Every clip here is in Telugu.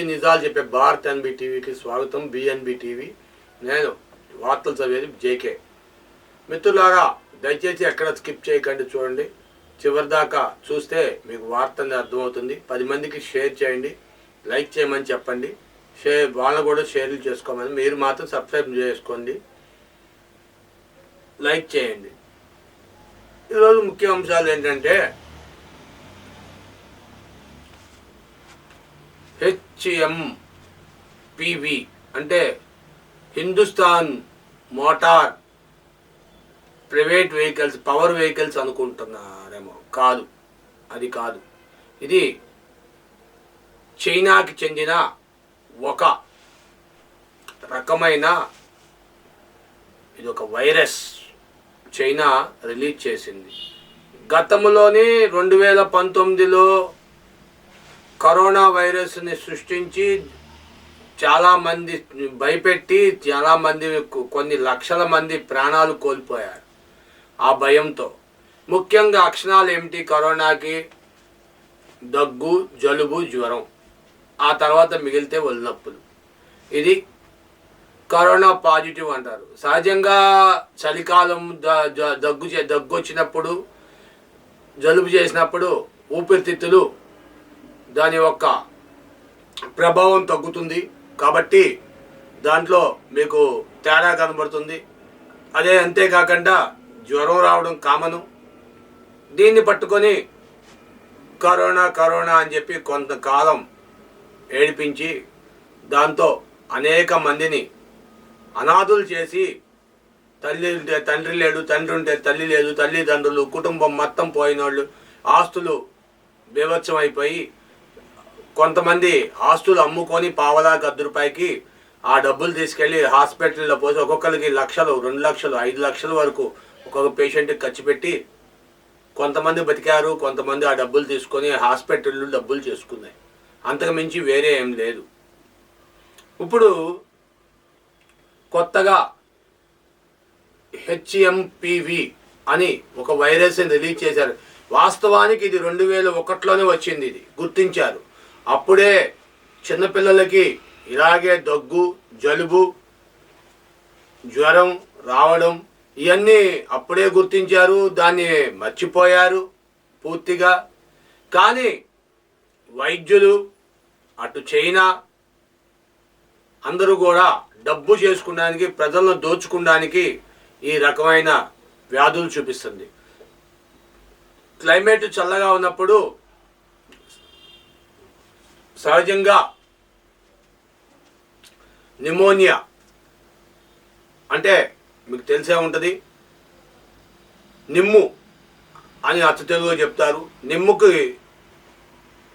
పచ్చి నిజాలు చెప్పే భారత్ ఎన్బి టీవీకి స్వాగతం బిఎన్బి టీవీ. నేను వార్తలు చదివేది జేకే మిత్రులారా దయచేసి ఎక్కడ స్కిప్ చేయకండి చూడండి. చివరిదాకా చూస్తే మీకు వార్త అనేది అర్థమవుతుంది. పది మందికి షేర్ చేయండి లైక్ చేయమని చెప్పండి. షేర్ వాళ్ళని కూడా షేర్లు చేసుకోమని మీరు మాత్రం సబ్స్క్రైబ్ చేసుకోండి. లైక్ చేయండి. ఈరోజు ముఖ్య అంశాలు ఏంటంటే హెచ్ఎంపివి అంటే Hindustan motor private vehicles power vehicles అనుకుంటున్నారేమో. కాదు. అది కాదు. ఇది చైనాకి చెందిన ఒక రకమైన ఇది ఒక వైరస్ చైనా రిలీజ్ చేసింది. గతంలోనే రెండు వేల పంతొమ్మిదిలో కరోనా వైరస్ని సృష్టించి చాలామంది భయపెట్టి చాలామంది కొన్ని లక్షల మంది ప్రాణాలు కోల్పోయారు ఆ భయంతో. ముఖ్యంగా లక్షణాలు ఏమిటి? కరోనాకి దగ్గు జలుబు జ్వరం. ఆ తర్వాత మిగిలితే ఒళ్ళనొప్పులు ఇది కరోనా పాజిటివ్ అంటారు. సహజంగా చలికాలం దగ్గు చే- దగ్గు వచ్చినప్పుడు జలుబు చేసినప్పుడు ఊపిరితిత్తులు దాని యొక్క ప్రభావం తగ్గుతుంది. కాబట్టి దాంట్లో మీకు తేడా కనబడుతుంది. అదే అంతేకాకుండా జ్వరం రావడం కామను. దీన్ని పట్టుకొని కరోనా కరోనా అని చెప్పి కొంతకాలం ఏడిపించి దాంతో అనేక మందిని అనాథులు చేసి తల్లి ఉంటే తండ్రి లేడు తండ్రి ఉంటే తల్లి లేదు తల్లిదండ్రులు కుటుంబం మొత్తం పోయినోళ్ళు ఆస్తులు బీభత్సం అయిపోయి కొంతమంది ఆస్తులు అమ్ముకొని పావలా గద్దు రూపాయికి ఆ డబ్బులు తీసుకెళ్ళి హాస్పిటల్లో పోసి ఒక్కొక్కరికి లక్షలు రెండు లక్షలు ఐదు లక్షల వరకు ఒక్కొక్క పేషెంట్కి ఖర్చు పెట్టి కొంతమంది బతికారు కొంతమంది ఆ డబ్బులు తీసుకొని హాస్పిటల్లో డబ్బులు చేసుకున్నాయి. అంతకు మించి వేరే ఏం లేదు. ఇప్పుడు కొత్తగా హెచ్ఎంపివి అని ఒక వైరస్ని రిలీజ్ చేశారు. వాస్తవానికి ఇది రెండు వేల ఒకటిలోనే వచ్చింది ఇది. గుర్తించారు. అప్పుడే చిన్నపిల్లలకి ఇలాగే దగ్గు జలుబు జ్వరం రావడం ఇవన్నీ అప్పుడే గుర్తించారు దాన్ని మర్చిపోయారు పూర్తిగా. కానీ వైద్యులు అటు చైనా అందరూ కూడా డబ్బు చేసుకోవడానికి ప్రజలను దోచుకోవడానికి ఈ రకమైన వ్యాధులు చూపిస్తుంది. క్లైమేట్ చల్లగా ఉన్నప్పుడు సహజంగా నిమోనియా అంటే మీకు తెలిసే ఉంటుంది. నిమ్ము అని అచ్చ తెలుగులో చెప్తారు. నిమ్ముకి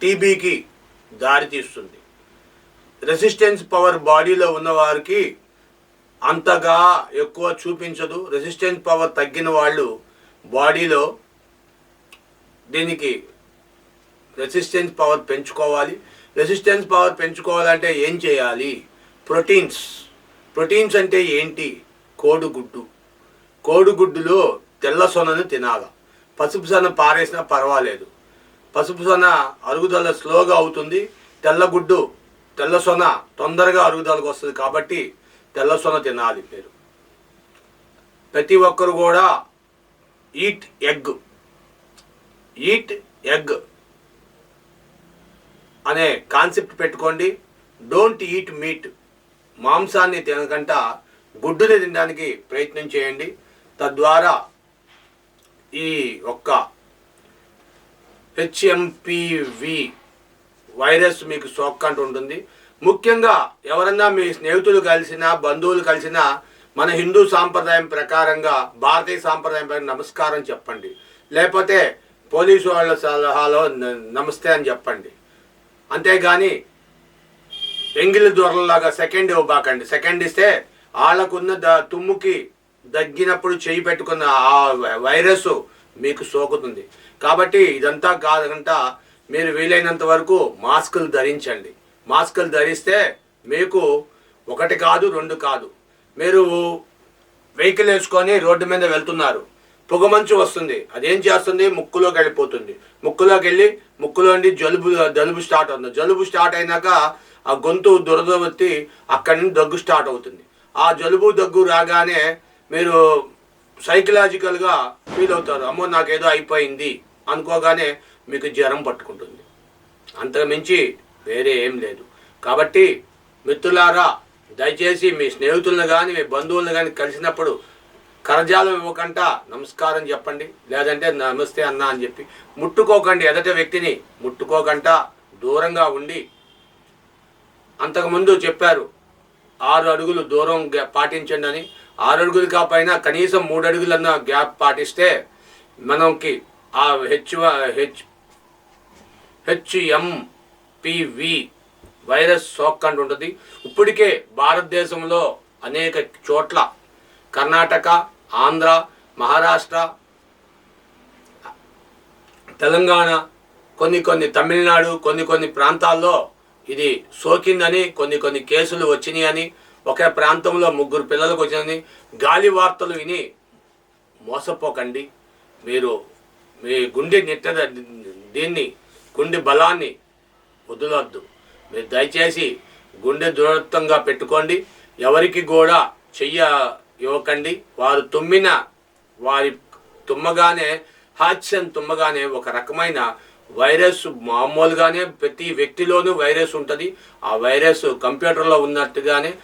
టీబీకి దారి తీస్తుంది. రెసిస్టెన్స్ పవర్ బాడీలో ఉన్నవారికి అంతగా ఎక్కువ చూపించదు. రెసిస్టెన్స్ పవర్ తగ్గిన వాళ్ళు బాడీలో దీనికి రెసిస్టెన్స్ పవర్ పెంచుకోవాలి. రెసిస్టెన్స్ పవర్ పెంచుకోవాలంటే ఏం చేయాలి? ప్రోటీన్స్. ప్రోటీన్స్ అంటే ఏంటి? కోడిగుడ్డు. కోడిగుడ్డులో తెల్ల సొనను తినాల. పసుపు సొన పారేసినా పర్వాలేదు. పసుపు సొన అరుగుదల స్లోగా అవుతుంది. తెల్లగుడ్డు తెల్ల సొన తొందరగా అరుగుదలకు వస్తుంది కాబట్టి తెల్ల సొన తినాలి మీరు. ప్రతి ఒక్కరు కూడా ఈట్ ఎగ్. Eat egg. అనే కాన్సెప్ట్ పెట్టుకోండి. డోంట్ ఈట్ మీట్ మాంసాన్ని తినకుండా గుడ్డుని తినడానికి ప్రయత్నం చేయండి. తద్వారా ఈ ఒక్క హెచ్ఎంపివి వైరస్ మీకు సోక్కంటూ ఉంటుంది. ముఖ్యంగా ఎవరన్నా మీ స్నేహితులు కలిసినా బంధువులు కలిసినా మన హిందూ సాంప్రదాయం ప్రకారంగా భారతీయ సాంప్రదాయం ప్రకారం నమస్కారం చెప్పండి. లేకపోతే పోలీసు వాళ్ళ సలహాలో న- నమస్తే అని చెప్పండి. అంతేగాని ఎంగిలి దొరలలాగా సెకండ్ ఇవ్వబాకండి. సెకండ్ ఇస్తే వాళ్ళకున్న ద తుమ్ముకి దగ్గినప్పుడు చేయి పెట్టుకున్న ఆ వై- వైరస్ మీకు సోకుతుంది. కాబట్టి ఇదంతా కాదంట మీరు వీలైనంత వరకు మాస్కులు ధరించండి. మాస్కులు ధరిస్తే మీకు ఒకటి కాదు రెండు కాదు. మీరు వెహికల్ వేసుకొని రోడ్డు మీద వెళ్తున్నారు. పొగమంచు వస్తుంది. అదేం చేస్తుంది? ముక్కులోకి వెళ్ళిపోతుంది. ముక్కులోకి వెళ్ళి ముక్కులో నుండి జలుబు జలుబు స్టార్ట్ అవుతుంది. జలుబు స్టార్ట్ అయినాక ఆ గొంతు దురద వచ్చి అక్కడి నుంచి దగ్గు స్టార్ట్ అవుతుంది. ఆ జలుబు దగ్గు రాగానే మీరు సైకలాజికల్గా ఫీల్ అవుతారు. అమ్మో నాకేదో అయిపోయింది అనుకోగానే మీకు జ్వరం పట్టుకుంటుంది. అంతకు మించి వేరే ఏం లేదు. కాబట్టి మిత్రులారా దయచేసి మీ స్నేహితులను కానీ మీ బంధువులను కానీ కలిసినప్పుడు కరజాలం ఇవ్వకుండా నమస్కారం చెప్పండి. లేదంటే నమస్తే అన్న అని చెప్పి ముట్టుకోకండి. ఎదట వ్యక్తిని ముట్టుకోకుండా దూరంగా ఉండి. అంతకుముందు చెప్పారు ఆరు అడుగులు దూరం గ్యా- పాటించండి అని. ఆరు అడుగులు కాపైన కనీసం మూడు అడుగులన్న గ్యాప్ పాటిస్తే మనకి ఆ హెచ్ హెచ్ హెచ్ఎంపివి వైరస్ సోక్కండి ఉంటుంది. ఇప్పటికే భారతదేశంలో అనేక చోట్ల కర్ణాటక ఆంధ్ర మహారాష్ట్ర తెలంగాణ కొన్ని కొన్ని తమిళనాడు కొన్ని కొన్ని ప్రాంతాల్లో ఇది సోకిందని కొన్ని కొన్ని కేసులు వచ్చినాయని ఒకే ప్రాంతంలో ముగ్గురు పిల్లలకు వచ్చిందని గాలి వార్తలు విని మోసపోకండి. మీరు మీ గుండె నిట్ట దీన్ని గుండె బలాన్ని వదలొద్దు. మీరు దయచేసి గుండె దృఢత్వంగా పెట్టుకోండి. ఎవరికి కూడా చెయ్య ఇవ్వకండి వారు తుమ్మిన వారి తుమ్మగానే హాస్యం తుమ్మగానే ఒక రకమైన వైరస్ మామూలుగానే ప్రతి వ్యక్తిలోనూ వైరస్ ఉంటుంది. ఆ వైరస్ కంప్యూటర్లో ఉన్నట్టుగానే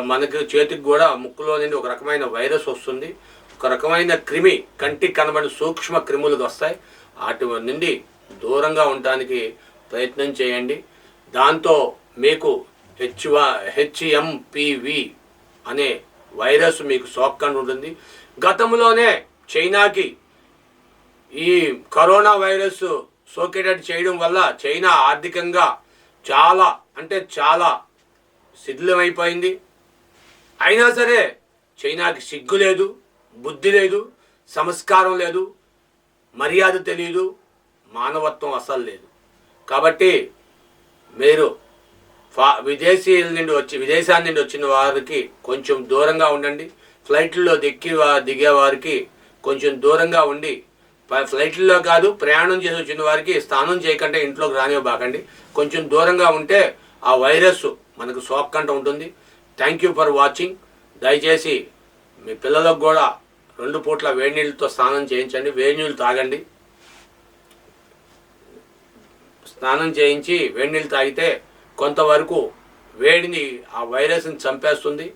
మనకి చేతికి కూడా ముక్కులో నుండి ఒక రకమైన వైరస్ వస్తుంది. ఒక రకమైన క్రిమి కంటికి కనబడిన సూక్ష్మ క్రిములు వస్తాయి. వాటి నుండి దూరంగా ఉండటానికి ప్రయత్నం చేయండి. దాంతో మీకు హెచ్ హెచ్ఎంపివి అనే వైరస్ మీకు సోక్కండి ఉంటుంది. గతంలోనే చైనాకి ఈ కరోనా వైరస్ సోకేటట్టు చేయడం వల్ల చైనా ఆర్థికంగా చాలా అంటే చాలా శిథిలమైపోయింది. అయినా సరే చైనాకి సిగ్గు లేదు బుద్ధి లేదు సంస్కారం లేదు మర్యాద తెలియదు మానవత్వం అసలు లేదు. కాబట్టి మీరు ఫా విదేశీయుల నుండి వచ్చి విదేశాల నుండి వచ్చిన వారికి కొంచెం దూరంగా ఉండండి. ఫ్లైట్లో దిక్కి దిగే వారికి కొంచెం దూరంగా ఉండి ఫ్లైట్లో కాదు ప్రయాణం చేసి వచ్చిన వారికి స్నానం చేయకుండా ఇంట్లోకి రానివ్వబాకండి. కొంచెం దూరంగా ఉంటే ఆ వైరస్ మనకు సోక్కంట ఉంటుంది. Thank you for watching. దయచేసి మీ పిల్లలకు కూడా రెండు పూట్ల వేడి నీళ్ళతో స్నానం చేయించండి. వేడి నీళ్ళు తాగండి. స్నానం చేయించి వేడి నీళ్ళు తాగితే కొంతవరకు వేడిని ఆ వైరస్ని చంపేస్తుంది.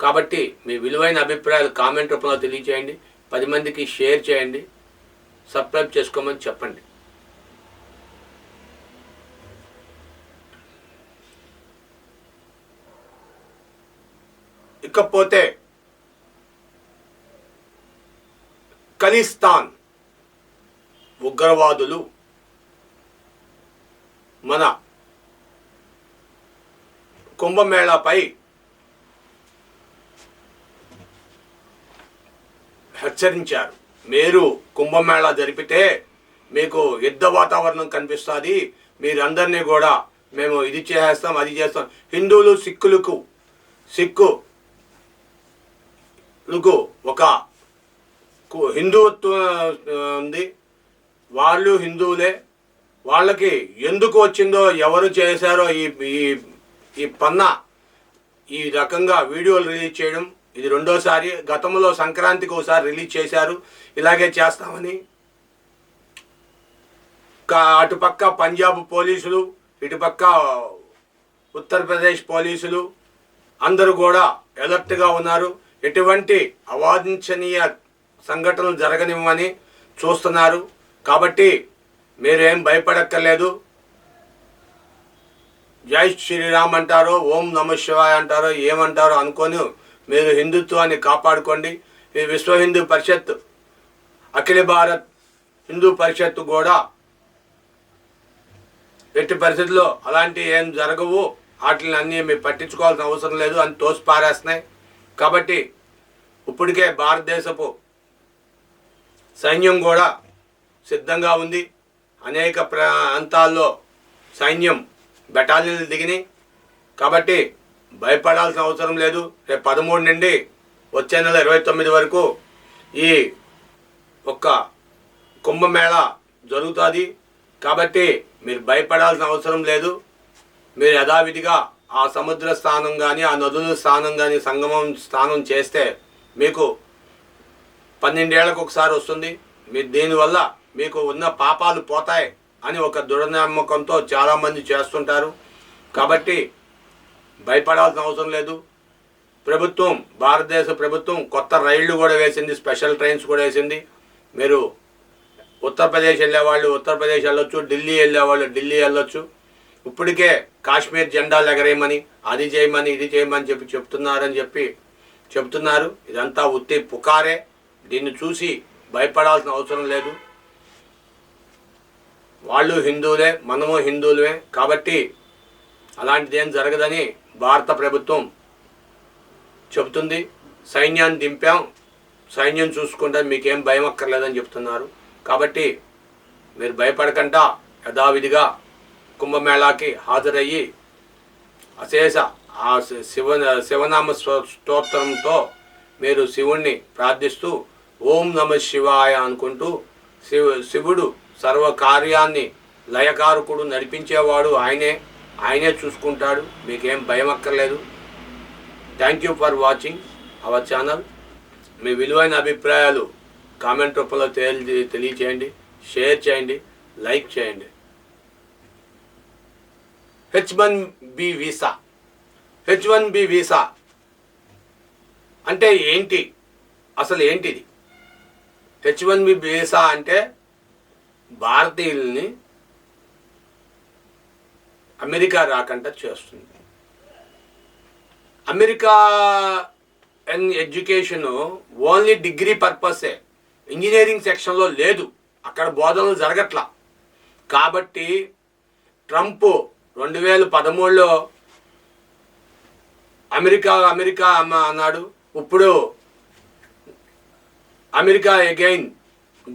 కాబట్టి మీ విలువైన అభిప్రాయాలు కామెంట్ రూపంలో తెలియచేయండి. పది మందికి షేర్ చేయండి. సబ్స్క్రైబ్ చేసుకోమని చెప్పండి. ఇకపోతే ఖలిస్తాన్ ఉగ్రవాదులు మన కుంభమేళాపై హెచ్చరించారు. మీరు కుంభమేళా జరిపితే మీకు యుద్ధ వాతావరణం కనిపిస్తుంది. మీరందరినీ కూడా మేము ఇది చేసేస్తాం అది చేస్తాం. హిందువులు సిక్కులకు సిక్కులకు ఒక కు- హిందుత్వం ఉంది. వాళ్ళు హిందువులే. వాళ్ళకి ఎందుకు వచ్చిందో ఎవరు చేశారో ఈ ఈ పన్నా ఈ రకంగా వీడియోలు రిలీజ్ చేయడం ఇది రెండోసారి గతంలో సంక్రాంతికి ఒకసారి రిలీజ్ చేశారు. ఇలాగే చేస్తామని. కా- అటుపక్క పంజాబ్ పోలీసులు ఇటుపక్క ఉత్తరప్రదేశ్ పోలీసులు అందరూ కూడా అలర్ట్గా ఉన్నారు. ఎటువంటి అవాంఛనీయ సంఘటనలు జరగనివ్వని చూస్తున్నారు. కాబట్టి మీరేం భయపడక్కర్లేదు. జై శ్రీరామ్ అంటారు ఓం నమ శివాయ అంటారో ఏమంటారో అనుకొని మీరు హిందుత్వాన్ని కాపాడుకోండి. ఈ విశ్వ హిందూ పరిషత్ అఖిల భారత్ హిందూ పరిషత్ కూడా ఎట్టి పరిస్థితుల్లో అలాంటి ఏం జరగవు. వాటిని అన్నీ మీరు పట్టించుకోవాల్సిన అవసరం లేదు. అని తోసిపారేస్తున్నాయి. కాబట్టి ఇప్పటికే భారతదేశపు సైన్యం కూడా సిద్ధంగా ఉంది. అనేక ప్రాంతాల్లో సైన్యం బెటాలియన్లు దిగినాయి కాబట్టి భయపడాల్సిన అవసరం లేదు. రేపు పదమూడు నుండి వచ్చే నెల ఇరవై తొమ్మిది వరకు ఈ ఒక్క కుంభమేళ జరుగుతుంది. కాబట్టి మీరు భయపడాల్సిన అవసరం లేదు. మీరు యథావిధిగా ఆ సముద్ర స్నానం కానీ ఆ నదుల స్నానం కానీ సంగమం స్నానం చేస్తే మీకు పన్నెండేళ్ళకు ఒకసారి వస్తుంది. మీ దీనివల్ల మీకు ఉన్న పాపాలు పోతాయి. అని ఒక దృఢనమ్మకంతో చాలామంది చేస్తుంటారు. కాబట్టి భయపడాల్సిన అవసరం లేదు. ప్రభుత్వం భారతదేశ ప్రభుత్వం కొత్త రైళ్ళు కూడా వేసింది స్పెషల్ ట్రైన్స్ కూడా వేసింది. మీరు ఉత్తరప్రదేశ్ వెళ్ళేవాళ్ళు ఉత్తరప్రదేశ్ వెళ్ళొచ్చు ఢిల్లీ వెళ్ళేవాళ్ళు ఢిల్లీ వెళ్ళొచ్చు. ఇప్పటికే కాశ్మీర్ జెండాలు ఎగరేయమని అది చేయమని ఇది చేయమని చెప్పి చెప్తున్నారని చెప్పి చెప్తున్నారు. ఇదంతా ఉత్తి పుకారే. దీన్ని చూసి భయపడాల్సిన అవసరం లేదు. వాళ్ళు హిందువులే మనము హిందువులమే కాబట్టి అలాంటిదేం జరగదని భారత ప్రభుత్వం చెబుతుంది. సైన్యాన్ని దింపాం. సైన్యం చూసుకుంటే మీకేం భయం అక్కర్లేదని చెప్తున్నారు. కాబట్టి మీరు భయపడకుండా యథావిధిగా కుంభమేళాకి హాజరయ్యి అశేష ఆ శివ శివనామ స్తోత్రంతో మీరు శివుణ్ణి ప్రార్థిస్తూ ఓం నమ శివాయ అనుకుంటూ శివ శివుడు సర్వ కార్యాన్ని లయకారకుడు నడిపించేవాడు ఆయనే. ఆయనే చూసుకుంటాడు. మీకేం భయం అక్కర్లేదు thank you for watching our channel మీ విలువైన అభిప్రాయాలు కామెంట్ రూపంలో తెలియ తెలియచేయండి. షేర్ చేయండి. లైక్ చేయండి. H one B visa. H one B visa అంటే ఏంటి? అసలు ఏంటిది? హెచ్ వన్ బి వీసా అంటే భారతీయుల్ని అమెరికా రాకుండా చేస్తుంది. America and education only degree పర్పసే. Engineering సెక్షన్లో లేదు. అక్కడ బోధనలు జరగట్లా. కాబట్టి ట్రంప్ రెండు వేల పదమూడులో అమెరికా అమెరికా అమ్మ అన్నాడు. ఇప్పుడు America again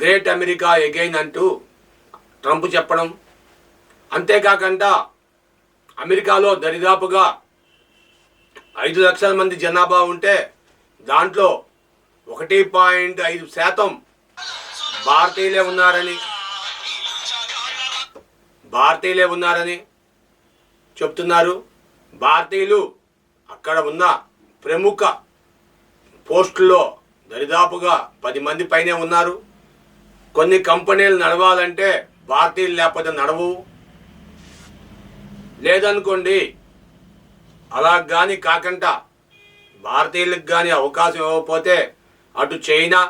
great America again అంటూ ట్రంప్ చెప్పడం. అంతేకాకుండా అమెరికాలో దరిదాపుగా ఐదు లక్షల మంది జనాభా ఉంటే దాంట్లో ఒకటి పాయింట్ ఐదు శాతం భారతీయులే ఉన్నారని భారతీయులే ఉన్నారని చెప్తున్నారు. భారతీయులు అక్కడ ఉన్న ప్రముఖ పోస్టుల్లో దరిదాపుగా పది మంది పైనే ఉన్నారు. కొన్ని కంపెనీలు నడవాలంటే భారతీయులు లేకపోతే నడవు. లేదనుకోండి అలా కానీ కాకుండా భారతీయులకు కానీ అవకాశం ఇవ్వకపోతే అటు చైనా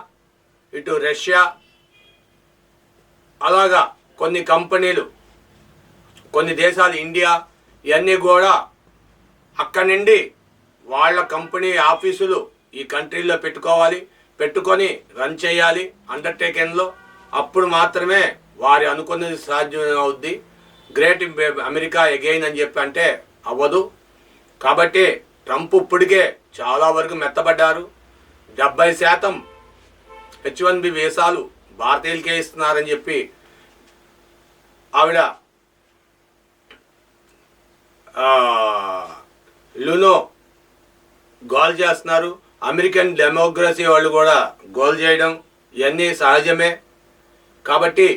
ఇటు రష్యా అలాగా కొన్ని కంపెనీలు కొన్ని దేశాలు ఇండియా ఇవన్నీ కూడా అక్కడి నుండి వాళ్ళ కంపెనీ ఆఫీసులు ఈ కంట్రీలో పెట్టుకోవాలి పెట్టుకొని రన్ చేయాలి అండర్టేకింగ్లో అప్పుడు మాత్రమే వారి అనుకున్నది సాధ్యం అవుద్ది. గ్రేట్ అమెరికా ఎగైన్ అని చెప్పి అంటే అవ్వదు. కాబట్టి ట్రంప్ ఇప్పటికే చాలా వరకు మెత్తబడ్డారు. డెబ్బై శాతం హెచ్ వన్ బి వీసాలు భారతీయులకే ఇస్తున్నారని చెప్పి ఆవిడ లునో గోల్ చేస్తున్నారు. అమెరికన్ డెమోక్రసీ వాళ్ళు కూడా గోల్ చేయడం ఇవన్నీ సహజమే. కాబట్టి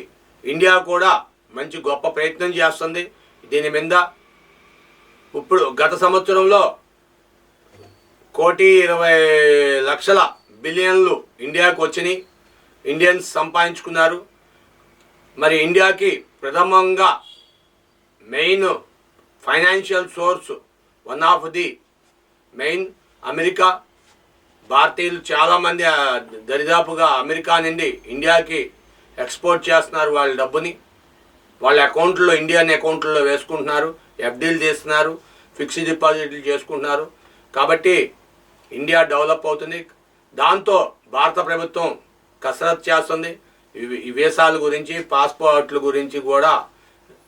ఇండియా కూడా మంచి గొప్ప ప్రయత్నం చేస్తుంది. దీని మీద ఇప్పుడు గత సంవత్సరంలో కోటి ఇరవై లక్షల బిలియన్లు ఇండియాకు వచ్చినాయి. ఇండియన్స్ సంపాదించుకున్నారు. మరి ఇండియాకి ప్రథమంగా main financial source one of the main America. భారతీయులు చాలామంది దరిదాపుగా అమెరికా నుండి ఇండియాకి ఎక్స్పోర్ట్ చేస్తున్నారు వాళ్ళ డబ్బుని. వాళ్ళ అకౌంట్లో ఇండియన్ అకౌంట్లో వేసుకుంటున్నారు ఎఫ్డీలు తీస్తున్నారు ఫిక్స్డ్ డిపాజిట్లు చేసుకుంటున్నారు. కాబట్టి ఇండియా డెవలప్ అవుతుంది. దాంతో భారత ప్రభుత్వం కసరత్ చేస్తుంది. ఈ- వీసాల గురించి పాస్పోర్ట్ల గురించి కూడా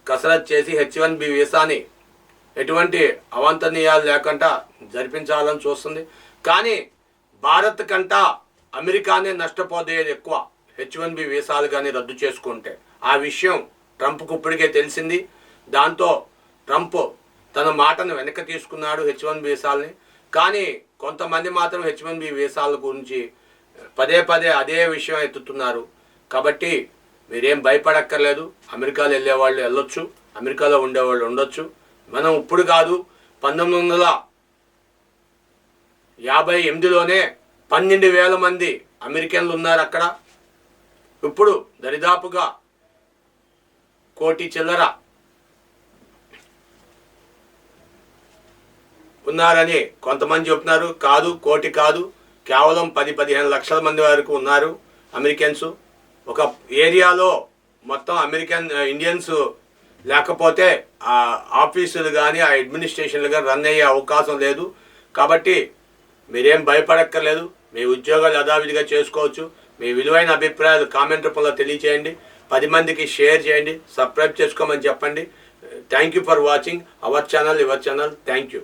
కసరత్ చేసి హెచ్ వన్ బి వీసాని ఎటువంటి అవాంతనీయాలు లేకుండా జరిపించాలని చూస్తుంది. కానీ భారత్ కంటా అమెరికానే నష్టపోయేది ఎక్కువ. హెచ్ వన్ బి వీసాలు కానీ రద్దు చేసుకుంటే. ఆ విషయం ట్రంప్కు ఇప్పటికే తెలిసింది. దాంతో ట్రంప్ తన మాటను వెనక్కి తీసుకున్నాడు హెచ్ వన్ వీసాలని. కానీ కొంతమంది మాత్రం హెచ్ వన్ బి వీసాల గురించి పదే పదే అదే విషయం ఎత్తుతున్నారు. కాబట్టి మీరేం భయపడక్కర్లేదు. అమెరికాలో వెళ్ళేవాళ్ళు వెళ్ళొచ్చు. అమెరికాలో ఉండేవాళ్ళు ఉండొచ్చు. మనం ఇప్పుడు కాదు పంతొమ్మిది వందల యాభై ఎనిమిదిలోనే పన్నెండు వేల మంది అమెరికన్లు ఉన్నారు అక్కడ. ఇప్పుడు దరిదాపుగా కోటి చిల్లర ఉన్నారని కొంతమంది చెప్తున్నారు కాదు కోటి కాదు. కేవలం పది పదిహేను లక్షల మంది వరకు ఉన్నారు అమెరికన్స్. ఒక ఏరియాలో మొత్తం అమెరికన్ ఇండియన్స్ లేకపోతే ఆ ఆఫీసులు కానీ ఆ అడ్మినిస్ట్రేషన్లు కానీ రన్ అయ్యే అవకాశం లేదు. కాబట్టి మీరేం భయపడక్కర్లేదు. మీ ఉద్యోగాలు యథావిధిగా చేసుకోవచ్చు. మీ విలువైన అభిప్రాయాలు కామెంట్ రూపంలో తెలియచేయండి. పది మందికి షేర్ చేయండి. సబ్స్క్రైబ్ చేసుకోమని చెప్పండి. Thank you for watching our channel your channel thank you